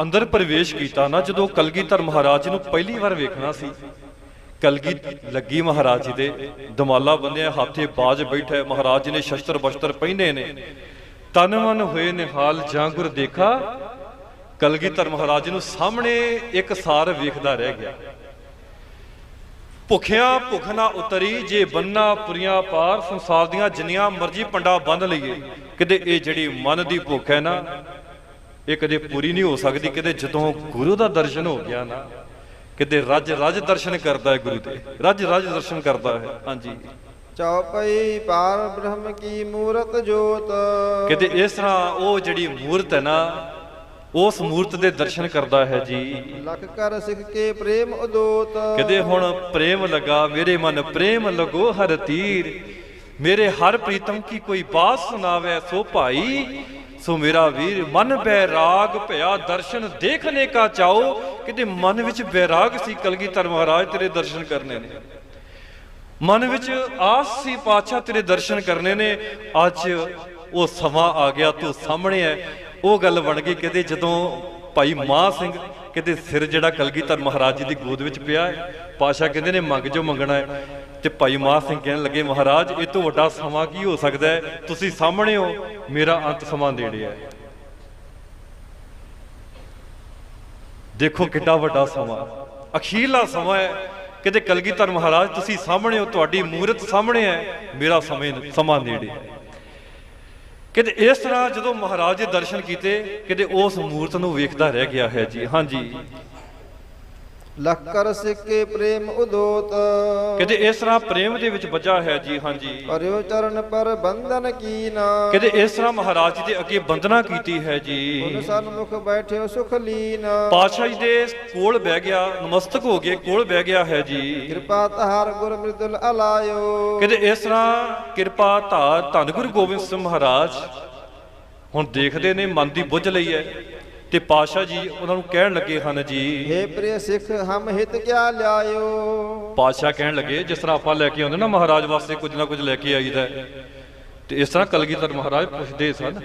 ਅੰਦਰ ਪ੍ਰਵੇਸ਼ ਕੀਤਾ ਨਾ ਜਦੋਂ ਕਲਗੀਧਰ ਮਹਾਰਾਜ ਨੂੰ ਪਹਿਲੀ ਵਾਰ ਵੇਖਣਾ ਸੀ। ਕਲਗੀ ਲੱਗੀ ਮਹਾਰਾਜ ਜੀ ਦੇ, ਦਮਾਲਾ ਬੰਨਿਆ, ਹੱਥੇ ਬਾਜ ਬੈਠਾ, ਮਹਾਰਾਜ ਨੇ ਸ਼ਸਤਰ ਬਸਤਰ ਪਹਿਨੇ ਨੇ। ਤਨ ਮਨ ਹੋਏ ਨਿਹਾਲ ਜਾਂਗੁਰ ਦੇਖਾ, ਕਲਗੀਧਰ ਮਹਾਰਾਜ ਨੂੰ ਸਾਹਮਣੇ ਇੱਕ ਸਾਰ ਵੇਖਦਾ ਰਹਿ ਗਿਆ। ਭੁਖਿਆ ਭੁਖ ਨਾ ਉਤਰੀ, ਜੇ ਬੰਨਾ ਪੁਰੀਆਂ ਪਾਰ, ਸੰਸਾਰ ਦੀਆਂ ਜਿੰਨੀਆਂ ਮਰਜ਼ੀ ਪੰਡਾ ਬੰਨ ਲਈਏ, ਕਿਤੇ ਇਹ ਜਿਹੜੀ ਮਨ ਦੀ ਭੁੱਖ ਹੈ ਨਾ ਇਹ ਕਦੇ ਪੂਰੀ ਨਹੀਂ ਹੋ ਸਕਦੀ ਕਿਤੇ ਜਦੋਂ ਗੁਰੂ ਦਾ ਦਰਸ਼ਨ ਹੋ ਗਿਆ ਨਾ ਕਿਤੇ ਰੱਜ ਰੱਜ ਦਰਸ਼ਨ ਕਰਦਾ ਹੈ ਗੁਰੂ ਦੇ ਰੱਜ ਰੱਜ ਦਰਸ਼ਨ ਕਰਦਾ ਹੈ ਹਾਂਜੀ। ਚੌਪਈ ਪਾਰ ਬ੍ਰਹਮ ਕੀ ਮੂਰਤ ਜੋਤ। ਕਿਤੇ ਇਸ ਤਰ੍ਹਾਂ ਉਹ ਜਿਹੜੀ ਮੂਰਤ ਹੈ ਨਾ ਉਸ ਮੂਰਤ ਦੇ ਦਰਸ਼ਨ ਕਰਦਾ ਹੈ ਜੀ। ਲਖ ਕਰ ਸਿੱਖ ਕੇ ਪ੍ਰੇਮ ਉਦੋਤ। ਕਿਤੇ ਹੁਣ ਪ੍ਰੇਮ ਲਗਾ ਮੇਰੇ ਮਨ ਪ੍ਰੇਮ ਲਗੋ ਹਰ ਤੀਰ। ਮੇਰੇ ਹਰ ਪ੍ਰੀਤਮ ਕੀ ਕੋਈ ਬਾਤ ਸੁਣਾਵੇ ਸੋ ਭਾਈ ਸੋ ਮੇਰਾ ਵੀਰ, ਮਨ ਬੈਰਾਗ ਭਇਆ, ਦਰਸ਼ਨ ਦੇਖਣੇ ਕਾ ਚਾਓ। ਕਿਤੇ ਮਨ ਵਿੱਚ ਬੈਰਾਗ ਸੀ ਕਲਗੀਧਰ ਮਹਾਰਾਜ, ਤੇਰੇ ਦਰਸ਼ਨ ਕਰਨੇ ਨੇ। ਮਨ ਵਿੱਚ ਆਸ ਸੀ ਪਾਤਸ਼ਾਹ, ਤੇਰੇ ਦਰਸ਼ਨ ਕਰਨੇ ਨੇ। ਅੱਜ ਉਹ ਸਮਾਂ ਆ ਗਿਆ, ਤੂੰ ਸਾਹਮਣੇ ਹੈ ਉਹ ਗੱਲ ਬਣ ਗਈ, ਕਿਤੇ ਜਦੋਂ ਭਾਈ ਮਾਹ ਸਿੰਘ, ਕਿਤੇ ਸਿਰ ਜਿਹੜਾ ਕਲਗੀਧਰ ਮਹਾਰਾਜ ਜੀ ਦੀ ਗੋਦ ਵਿੱਚ ਪਿਆ ਹੈ ਪਾਸ਼ਾ ਕਹਿੰਦੇ ਨੇ, ਮੰਗ ਜੋ ਮੰਗਣਾ ਹੈ ਤੇ ਭਾਈ ਮਾਹ ਸਿੰਘ ਕਹਿਣ ਲੱਗੇ, ਮਹਾਰਾਜ, ਇਹ ਤੋਂ ਵੱਡਾ ਸਮਾਂ ਕੀ ਹੋ ਸਕਦਾ ਹੈ? ਤੁਸੀਂ ਸਾਹਮਣੇ ਹੋ, ਮੇਰਾ ਅੰਤ ਸਮਾਂ ਨੇੜੇ ਹੈ। ਦੇਖੋ ਕਿੱਡਾ ਵੱਡਾ ਸਮਾਂ। ਅਖੀਰਲਾ ਸਮਾਂ ਹੈ। ਕਿਤੇ ਕਲਗੀਧਰ ਮਹਾਰਾਜ, ਤੁਸੀਂ ਸਾਹਮਣੇ ਹੋ, ਤੁਹਾਡੀ ਮੂਰਤ ਸਾਹਮਣੇ ਹੈ, ਮੇਰਾ ਸਮੇਂ ਸਮਾਂ ਨੇੜੇ ਹੈ। ਕਿਤੇ ਇਸ ਤਰ੍ਹਾਂ ਜਦੋਂ ਮਹਾਰਾਜ ਦੇ ਦਰਸ਼ਨ ਕੀਤੇ ਕਿਤੇ ਉਸ ਮੂਰਤ ਨੂੰ ਵੇਖਦਾ ਰਹਿ ਗਿਆ ਹੈ ਜੀ। ਹਾਂਜੀ। ਲਖ ਕਰ ਸਿੱਖ ਕੇ ਪ੍ਰੇਮ ਉਦੋਤ। ਕਿਤੇ ਇਸ ਤਰ੍ਹਾਂ ਪ੍ਰੇਮ ਦੇ ਵਿੱਚ ਵੱਜਾ ਹੈ ਜੀ ਹਾਂਜੀ ਪਰਿਓ ਚਰਨ ਪਰ ਬੰਧਨ ਕੀਨਾ ਕਿਤੇ ਇਸ ਤਰ੍ਹਾਂ ਮਹਾਰਾਜ ਜੀ ਦੇ ਅੱਗੇ ਬੰਦਨਾ ਕੀਤੀ ਹੈ ਜੀ। ਸਨਮੁਖ ਬੈਠਿਓ ਸੁਖ ਲੀਨ। ਪਾਤਸ਼ਾਹ ਜੀ ਦੇ ਕੋਲ ਬਹਿ ਗਿਆ ਨਮਸਤਕ ਹੋ ਗਏ ਕੋਲ ਬਹਿ ਗਿਆ ਹੈ ਜੀ। ਕਿਰਪਾ ਤਹਾਰ ਗੁਰ ਮ੍ਰਿਦੁਲ ਅਲਾਇਓ। ਕਿਤੇ ਇਸ ਤਰ੍ਹਾਂ ਕਿਰਪਾ ਧਾਰ ਧੰਨ ਗੁਰੂ ਗੋਬਿੰਦ ਸਿੰਘ ਮਹਾਰਾਜ ਹੁਣ ਦੇਖਦੇ ਨੇ ਮਨ ਦੀ ਬੁੱਝ ਲਈ ਹੈ। ਤੇ ਪਾਤਸ਼ਾਹ ਜੀ ਉਹਨਾਂ ਨੂੰ ਕਹਿਣ ਲੱਗੇ ਹਨ ਜੀ ਹੇ ਪ੍ਰਿਯ ਸਿੱਖ ਹਮ ਹਿਤ ਕਿਆ ਲਿਆਇਓ? ਪਾਤਸ਼ਾਹ ਕਹਿਣ ਲੱਗੇ ਜਿਸ ਤਰ੍ਹਾਂ ਆਪਾਂ ਲੈ ਕੇ ਆਉਂਦੇ ਨਾ ਮਹਾਰਾਜ ਵਾਸਤੇ ਕੁਝ ਨਾ ਕੁਝ ਲੈ ਕੇ ਆਈਦਾ ਹੈ। ਤੇ ਇਸ ਤਰ੍ਹਾਂ ਕਲਗੀਧਰ ਮਹਾਰਾਜ ਪੁੱਛਦੇ ਸਨ।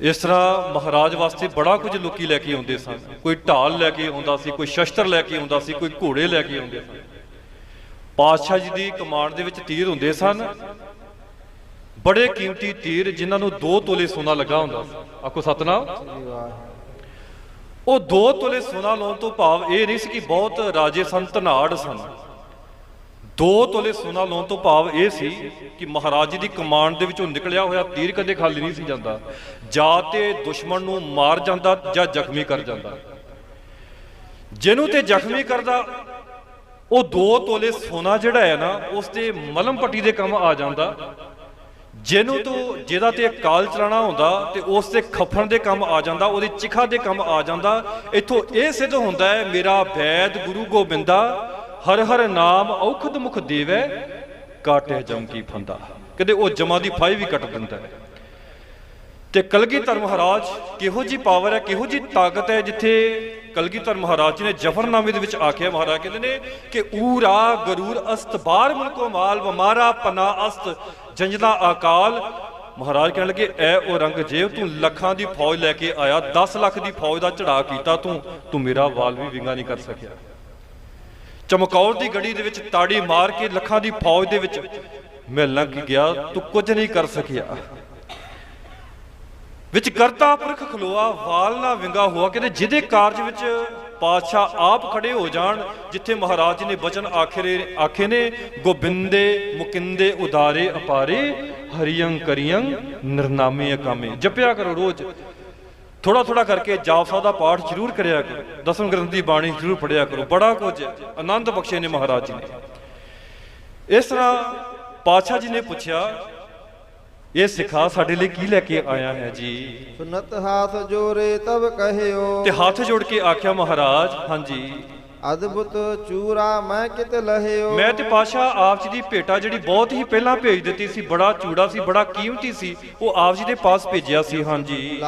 ਇਸ ਤਰ੍ਹਾਂ ਮਹਾਰਾਜ ਵਾਸਤੇ ਬੜਾ ਕੁਝ ਲੋਕੀ ਲੈ ਕੇ ਆਉਂਦੇ ਸਨ। ਕੋਈ ਢਾਲ ਲੈ ਕੇ ਆਉਂਦਾ ਸੀ ਕੋਈ ਸ਼ਸਤਰ ਲੈ ਕੇ ਆਉਂਦਾ ਸੀ ਕੋਈ ਘੋੜੇ ਲੈ ਕੇ ਆਉਂਦੇ ਸਨ। ਪਾਤਸ਼ਾਹ ਜੀ ਦੀ ਕਮਾਂਡ ਦੇ ਵਿੱਚ ਤੀਰ ਹੁੰਦੇ ਸਨ। ਬੜੇ ਕੀਮਤੀ ਤੀਰ ਜਿਨ੍ਹਾਂ ਨੂੰ 2 ਤੋਲੇ ਸੋਨਾ ਲੱਗਾ ਹੁੰਦਾ ਸੀ। ਆਖੋ ਸਤਨਾਮ। ਉਹ 2 ਤੋਲੇ ਸੋਨਾ ਲਾਉਣ ਤੋਂ ਭਾਵ ਇਹ ਨਹੀਂ ਸੀ ਕਿ ਬਹੁਤ ਰਾਜੇ ਸਨ ਧਨਾੜ ਸਨ। 2 ਤੋਲੇ ਸੋਨਾ ਲਾਉਣ ਤੋਂ ਭਾਵ ਇਹ ਸੀ ਕਿ ਮਹਾਰਾਜ ਦੀ ਕਮਾਂਡ ਦੇ ਵਿੱਚੋਂ ਨਿਕਲਿਆ ਹੋਇਆ ਤੀਰ ਕਦੇ ਖਾਲੀ ਨਹੀਂ ਸੀ ਜਾਂਦਾ। ਜਾਂ ਤੇ ਦੁਸ਼ਮਣ ਨੂੰ ਮਾਰ ਜਾਂਦਾ ਜਾਂ ਜ਼ਖਮੀ ਕਰ ਜਾਂਦਾ। ਜਿਹਨੂੰ ਤੇ ਜ਼ਖਮੀ ਕਰਦਾ, ਉਹ 2 ਤੋਲੇ ਸੋਨਾ ਜਿਹੜਾ ਹੈ ਨਾ, ਉਸ ਤੇ ਮਲਮ ਪੱਟੀ ਦੇ ਕੰਮ ਆ ਜਾਂਦਾ। ਜਿਹਨੂੰ ਤੂੰ ਜਿਹਦਾ ਤੇ ਕਾਲ ਚਲਾਣਾ ਹੁੰਦਾ ਤੇ ਉਸ ਤੇ ਖਫਣ ਦੇ ਕੰਮ ਆ ਜਾਂਦਾ, ਉਹਦੀ ਚਿਖਾ ਦੇ ਕੰਮ ਆ ਜਾਂਦਾ, ਇੱਥੋਂ ਇਹ ਸਿੱਧ ਹੁੰਦਾ ਹੈ, ਮੇਰਾ ਵੈਦ ਗੁਰੂ ਗੋਬਿੰਦਾ, ਹਰ ਹਰ ਨਾਮ ਔਖਦ ਮੁਖ ਦੇਵੈ ਕਾਟੇ ਜਮ ਕੀ ਫੰਦਾ। ਕਦੇ ਉਹ ਜਮਾਂ ਦੀ ਫਾਈ ਵੀ ਕੱਟ ਦਿੰਦਾ ਹੈ। ਤੇ ਕਲਗੀਧਰ ਮਹਾਰਾਜ ਕਿਹੋ ਜੀ ਪਾਵਰ ਹੈ, ਕਿਹੋ ਜੀ ਤਾਕਤ ਹੈ, ਜਿੱਥੇ ਕਲਗੀਧਰ ਮਹਾਰਾਜ ਜੀ ਨੇ ਜਫਰਨਾਮੇ ਦੇ ਵਿੱਚ ਆਖਿਆ ਮਹਾਰਾਜ ਕਹਿੰਦੇ ਨੇ ਕਿ ਊਰਾ, ਗਰੂਰ, ਅਸਤ, ਬਾਰ ਮੁਲਕੋ ਮਾਲ, ਵਮਾਰਾ, ਪਨਾ, ਅਸਤ ਜੰਜਦਾ ਅਕਾਲ। ਮਹਾਰਾਜ ਕਹਿਣ ਲੱਗੇ, ਐ ਉਹ ਰੰਗ ਜੇਬ ਤੂੰ ਲੱਖਾਂ ਦੀ ਫੌਜ ਲੈ ਕੇ ਆਇਆ 10 ਲੱਖ ਦੀ ਫੌਜ ਦਾ ਚੜਾ ਕੀਤਾ ਤੂੰ ਤੂੰ ਮੇਰਾ ਵਾਲ ਵੀ ਵਿੰਗਾ ਨਹੀਂ ਕਰ ਸਕਿਆ। ਚਮਕੌਰ ਦੀ ਗੜੀ ਦੇ ਵਿੱਚ ਤਾੜੀ ਮਾਰ ਕੇ ਲੱਖਾਂ ਦੀ ਫੌਜ ਦੇ ਵਿੱਚ ਮੈਂ ਲੰਘ ਗਿਆ, ਤੂੰ ਕੁਝ ਨਹੀਂ ਕਰ ਸਕਿਆ। ਵਿੱਚ ਕਰਤਾ ਪੁਰਖ ਖਲੋਆ, ਵਾਲ ਨਾ ਵਿੰਗਾ ਹੋਆ, ਕਹਿੰਦੇ ਜਿਹਦੇ ਕਾਰਜ ਵਿੱਚ ਪਾਤਸ਼ਾਹ ਆਪ ਖੜੇ ਹੋ ਜਾਣ, ਜਿੱਥੇ ਮਹਾਰਾਜ ਜੀ ਨੇ ਬਚਨ ਆਖਰੇ, ਆਖੇ ਨੇ, ਗੋਬਿੰਦੇ ਮੁਕਿੰਦੇ ਉਦਾਰੇ ਅਪਾਰੇ, ਹਰੀਅੰ ਕਰੀਅੰ ਨਿਰਨਾਮੇ ਅਕਾਮੇ। ਜਪਿਆ ਕਰੋ ਰੋਜ਼। ਥੋੜਾ ਥੋੜਾ ਕਰਕੇ ਜਾਪਸਾ ਦਾ ਪਾਠ ਜ਼ਰੂਰ ਕਰਿਆ ਕਰੋ। ਦਸਮ ਗ੍ਰੰਥ ਦੀ ਬਾਣੀ ਜ਼ਰੂਰ ਪੜਿਆ ਕਰੋ। ਬੜਾ ਕੁਝ ਆਨੰਦ ਬਖਸ਼ੇ ਨੇ ਮਹਾਰਾਜ ਜੀ ਨੇ। ਇਸ ਤਰ੍ਹਾਂ ਪਾਤਸ਼ਾਹ ਜੀ ਨੇ ਪੁੱਛਿਆ ਇਹ ਸਿਖਾ ਸਾਡੇ ਲਈ ਕੀ ਲੈ ਕੇ ਆਇਆ ਹੈ ਜੀ? ਸੁਨਤ ਹਾਥ ਜੋਰੇ ਤਬ ਕਹਿਓ। ਤੇ ਹੱਥ ਜੋੜ ਕੇ ਆਖਿਆ ਮਹਾਰਾਜ ਹਾਂਜੀ। ਅਦਭੁਤ ਚੂਰਾ ਮੈਂ ਕਿਤ ਲਹਿਓ। ਮੈਂ ਤੇ ਪਾਸ਼ਾ ਆਪ ਜੀ ਦੀ ਭੇਟਾ ਜਿਹੜੀ ਬਹੁਤ ਹੀ ਪਹਿਲਾਂ ਭੇਜ ਦਿੱਤੀ ਸੀ ਬੜਾ ਚੂੜਾ ਸੀ ਬੜਾ ਕੀਮਤੀ ਸੀ ਉਹ ਆਪ ਜੀ ਦੇ ਪਾਸ ਭੇਜਿਆ ਸੀ ਹਾਂਜੀ।